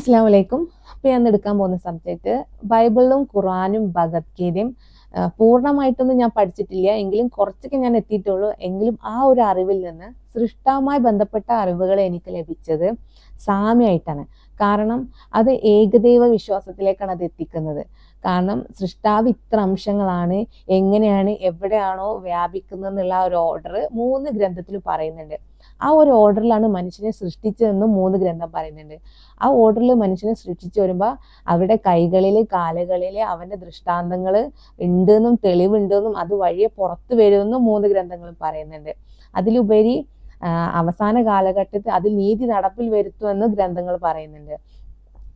അസ്സാം വലൈക്കും ഞാൻ എടുക്കാൻ പോകുന്ന സബ്ജക്റ്റ് ബൈബിളും ഖുറാനും ഭഗവത്ഗീതയും പൂർണമായിട്ടൊന്നും ഞാൻ പഠിച്ചിട്ടില്ല. എങ്കിലും കുറച്ചൊക്കെ ഞാൻ എത്തിയിട്ടുള്ളൂ. എങ്കിലും ആ ഒരു അറിവിൽ നിന്ന് സൃഷ്ടവുമായി ബന്ധപ്പെട്ട അറിവുകൾ എനിക്ക് ലഭിച്ചത് സാമ്യമായിട്ടാണ്. കാരണം അത് ഏകദൈവ വിശ്വാസത്തിലേക്കാണ് അത് എത്തിക്കുന്നത്. കാരണം സൃഷ്ടാവ് ഇത്ര അംശങ്ങളാണ് എങ്ങനെയാണ് എവിടെയാണോ വ്യാപിക്കുന്നത് എന്നുള്ള ഒരു ഓർഡർ മൂന്ന് ഗ്രന്ഥത്തിൽ പറയുന്നുണ്ട്. ആ ഒരു ഓർഡറിലാണ് മനുഷ്യനെ സൃഷ്ടിച്ചതെന്ന് മൂന്ന് ഗ്രന്ഥം പറയുന്നുണ്ട്. ആ ഓർഡറിൽ മനുഷ്യനെ സൃഷ്ടിച്ചു വരുമ്പോൾ അവരുടെ കൈകളിൽ കാലുകളിൽ അവന്റെ ദൃഷ്ടാന്തങ്ങൾ ഉണ്ടെന്നും തെളിവുണ്ടെന്നും അത് വഴിയെ പുറത്തു വരുമെന്നും മൂന്ന് ഗ്രന്ഥങ്ങളും പറയുന്നുണ്ട്. അതിലുപരി അവസാന കാലഘട്ടത്തിൽ അതിൽ നീതി നടപ്പിൽ വരുത്തുമെന്ന് ഗ്രന്ഥങ്ങൾ പറയുന്നുണ്ട്.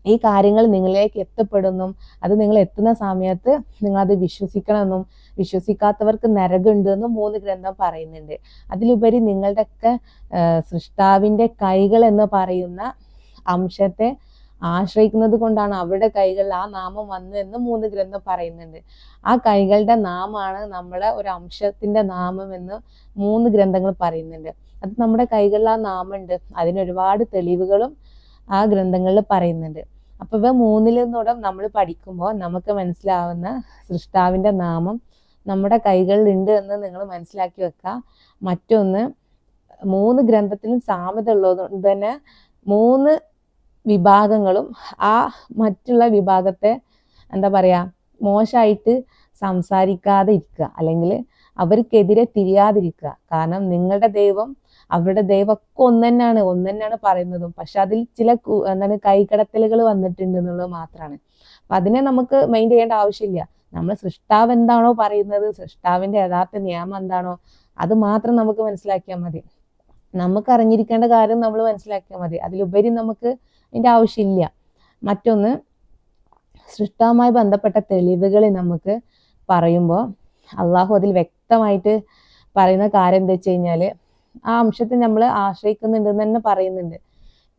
ഈ കാര്യങ്ങൾ നിങ്ങളിലേക്ക് എത്തപ്പെടുന്നു. അത് നിങ്ങൾ എത്തുന്ന സമയത്ത് നിങ്ങൾ അത് വിശ്വസിക്കണമെന്നും വിശ്വസിക്കാത്തവർക്ക് നരകുണ്ട് എന്നും മൂന്ന് ഗ്രന്ഥം പറയുന്നുണ്ട്. അതിലുപരി നിങ്ങളുടെയൊക്കെ ഒക്കെ സൃഷ്ടാവിന്റെ കൈകൾ എന്ന് പറയുന്ന അംശത്തെ ആശ്രയിക്കുന്നത് കൊണ്ടാണ് അവരുടെ കൈകളിൽ ആ നാമം വന്നു എന്ന് മൂന്ന് ഗ്രന്ഥം പറയുന്നുണ്ട്. ആ കൈകളുടെ നാമാണ് നമ്മളെ ഒരു അംശത്തിന്റെ നാമം എന്ന് മൂന്ന് ഗ്രന്ഥങ്ങൾ പറയുന്നുണ്ട്. അത് നമ്മുടെ കൈകളിൽ ആ നാമുണ്ട് അതിന് ഒരുപാട് തെളിവുകളും ആ ഗ്രന്ഥങ്ങളിൽ പറയുന്നുണ്ട്. അപ്പൊ ഇവ മൂന്നിൽ നമ്മൾ പഠിക്കുമ്പോൾ നമുക്ക് മനസ്സിലാവുന്ന സൃഷ്ടാവിന്റെ നാമം നമ്മുടെ കൈകളിൽ ഉണ്ട് എന്ന് നിങ്ങൾ മനസ്സിലാക്കി വെക്കുക മറ്റൊന്ന് മൂന്ന് ഗ്രന്ഥത്തിലും സാമ്യത ഉള്ളതുകൊണ്ട് തന്നെ മൂന്ന് വിഭാഗങ്ങളും ആ മറ്റുള്ള വിഭാഗത്തെ എന്താ പറയാ മോശമായിട്ട് സംസാരിക്കാതെ ഇരിക്കുക അല്ലെങ്കിൽ അവർക്കെതിരെ തിരിയാതിരിക്കുക. കാരണം നിങ്ങളുടെ ദൈവം അവരുടെ ദൈവം ഒക്കെ ഒന്ന് തന്നെയാണ് ഒന്ന് തന്നെയാണ് പറയുന്നതും. പക്ഷെ അതിൽ ചില എന്താണ് കൈകടത്തലുകൾ വന്നിട്ടുണ്ട് എന്നുള്ളത് മാത്രമാണ് അപ്പൊ അതിനെ നമുക്ക് മൈൻഡ് ചെയ്യേണ്ട ആവശ്യമില്ല. നമ്മൾ സൃഷ്ടാവ് എന്താണോ പറയുന്നത് സൃഷ്ടാവിന്റെ യഥാർത്ഥ നിയമം എന്താണോ അത് മാത്രം നമുക്ക് മനസ്സിലാക്കിയാൽ മതി. നമുക്ക് അറിഞ്ഞിരിക്കേണ്ട കാര്യം നമ്മൾ മനസ്സിലാക്കിയാൽ മതി. അതിലുപരി നമുക്ക് അതിന്റെ ആവശ്യമില്ല. മറ്റൊന്ന് സൃഷ്ടാവുമായി ബന്ധപ്പെട്ട തെളിവുകൾ നമുക്ക് പറയുമ്പോൾ അള്ളാഹു അതിൽ വ്യക്തമായിട്ട് പറയുന്ന കാര്യം എന്താ വെച്ച് കഴിഞ്ഞാൽ ആ അംശത്തെ നമ്മൾ ആശ്രയിക്കുന്നുണ്ടെന്ന് തന്നെ പറയുന്നുണ്ട്.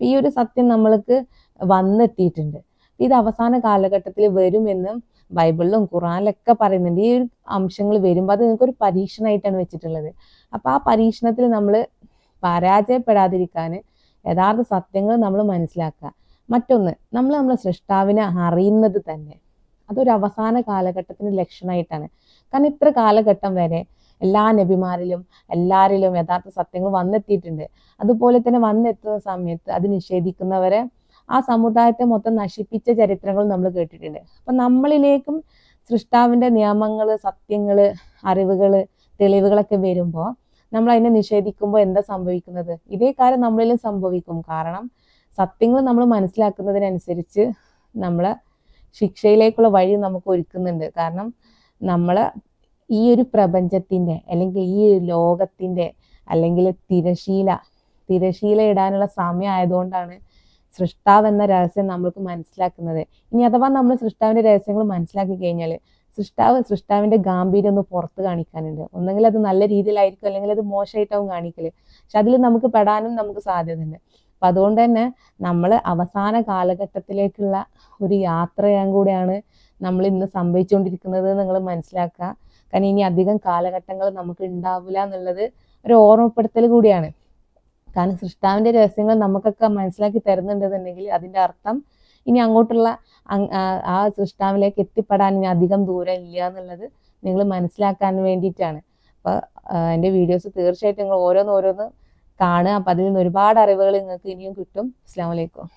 ഈ ഒരു സത്യം നമ്മൾക്ക് വന്നെത്തിയിട്ടുണ്ട്. ഇത് അവസാന കാലഘട്ടത്തിൽ വരുമെന്നും ബൈബിളിലും ഖുറാനിലൊക്കെ പറയുന്നുണ്ട്. ഈ ഒരു അംശങ്ങൾ വരുമ്പോൾ അത് നിങ്ങൾക്കൊരു പരീക്ഷണമായിട്ടാണ് വെച്ചിട്ടുള്ളത്. അപ്പൊ ആ പരീക്ഷണത്തിൽ നമ്മൾ പരാജയപ്പെടാതിരിക്കാൻ യഥാർത്ഥ സത്യങ്ങൾ നമ്മൾ മനസ്സിലാക്കുക. മറ്റൊന്ന് നമ്മൾ നമ്മളെ സൃഷ്ടാവിനെ അറിയുന്നത് തന്നെ. അതൊരു അവസാന കാലഘട്ടത്തിന്റെ ലക്ഷണമായിട്ടാണ് കാരണം ഇത്ര കാലഘട്ടം വരെ എല്ലാ നബിമാരിലും എല്ലാരിലും യഥാർത്ഥ സത്യങ്ങൾ വന്നെത്തിയിട്ടുണ്ട്. അതുപോലെ തന്നെ വന്നെത്തുന്ന സമയത്ത് അത് നിഷേധിക്കുന്നവരെ ആ സമുദായത്തെ മൊത്തം നശിപ്പിച്ച ചരിത്രങ്ങൾ നമ്മൾ കേട്ടിട്ടുണ്ട്. അപ്പൊ നമ്മളിലേക്കും സൃഷ്ടാവിന്റെ നിയമങ്ങൾ സത്യങ്ങൾ അറിവുകൾ തെളിവുകളൊക്കെ വരുമ്പോൾ നമ്മൾ അതിനെ നിഷേധിക്കുമ്പോൾ എന്താ സംഭവിക്കുന്നത്? ഇതേ കാര്യം നമ്മളിലും സംഭവിക്കും. കാരണം സത്യങ്ങൾ നമ്മൾ മനസ്സിലാക്കുന്നതിനനുസരിച്ച് നമ്മളെ ശിക്ഷയിലേക്കുള്ള വഴി നമുക്ക് ഒരുക്കുന്നുണ്ട്. കാരണം നമ്മളെ ഈ ഒരു പ്രപഞ്ചത്തിന്റെ അല്ലെങ്കിൽ ഈ ലോകത്തിന്റെ അല്ലെങ്കിൽ തിരശീല തിരശീല ഇടാനുള്ള സമയം ആയതുകൊണ്ടാണ് സൃഷ്ടാവ് എന്ന രഹസ്യം നമ്മൾക്ക് മനസ്സിലാക്കുന്നത്. ഇനി അഥവാ നമ്മൾ സൃഷ്ടാവിന്റെ രഹസ്യങ്ങൾ മനസ്സിലാക്കി കഴിഞ്ഞാൽ സൃഷ്ടാവ് സൃഷ്ടാവിന്റെ ഗാംഭീര്യം ഒന്ന് പുറത്ത് കാണിക്കാനുണ്ട്. ഒന്നെങ്കിൽ അത് നല്ല രീതിയിലായിരിക്കും അല്ലെങ്കിൽ അത് മോശമായിട്ടാവും കാണിക്കൽ. പക്ഷെ അതിൽ നമുക്ക് പെടാനും നമുക്ക് സാധ്യതയുണ്ട്. അപ്പൊ അതുകൊണ്ട് തന്നെ നമ്മൾ അവസാന കാലഘട്ടത്തിലേക്കുള്ള ഒരു യാത്രയും കൂടെയാണ് നമ്മൾ ഇന്ന് സംഭവിച്ചുകൊണ്ടിരിക്കുന്നത് നിങ്ങൾ മനസ്സിലാക്കുക. കാരണം ഇനി അധികം കാലഘട്ടങ്ങൾ നമുക്ക് ഉണ്ടാവില്ല എന്നുള്ളത് ഒരു ഓർമ്മപ്പെടുത്തൽ കൂടിയാണ്. കാരണം സൃഷ്ടാവിന്റെ രഹസ്യങ്ങൾ നമുക്കൊക്കെ മനസ്സിലാക്കി തരുന്നുണ്ടെന്നുണ്ടെങ്കിൽ അതിന്റെ അർത്ഥം ഇനി അങ്ങോട്ടുള്ള ആ- സൃഷ്ടാവിലേക്ക് എത്തിപ്പെടാൻ ഇനി അധികം ദൂരം ഇല്ല എന്നുള്ളത് നിങ്ങൾ മനസ്സിലാക്കാൻ വേണ്ടിയിട്ടാണ്. അപ്പൊ എന്റെ എന്റെ വീഡിയോസ് തീർച്ചയായിട്ടും നിങ്ങൾ ഓരോന്ന് ഓരോന്ന് കാണുക. അപ്പൊ അതിൽ നിന്ന് ഒരുപാട് അറിവുകൾ നിങ്ങൾക്ക് ഇനിയും കിട്ടും. അസ്സാം വലൈക്കും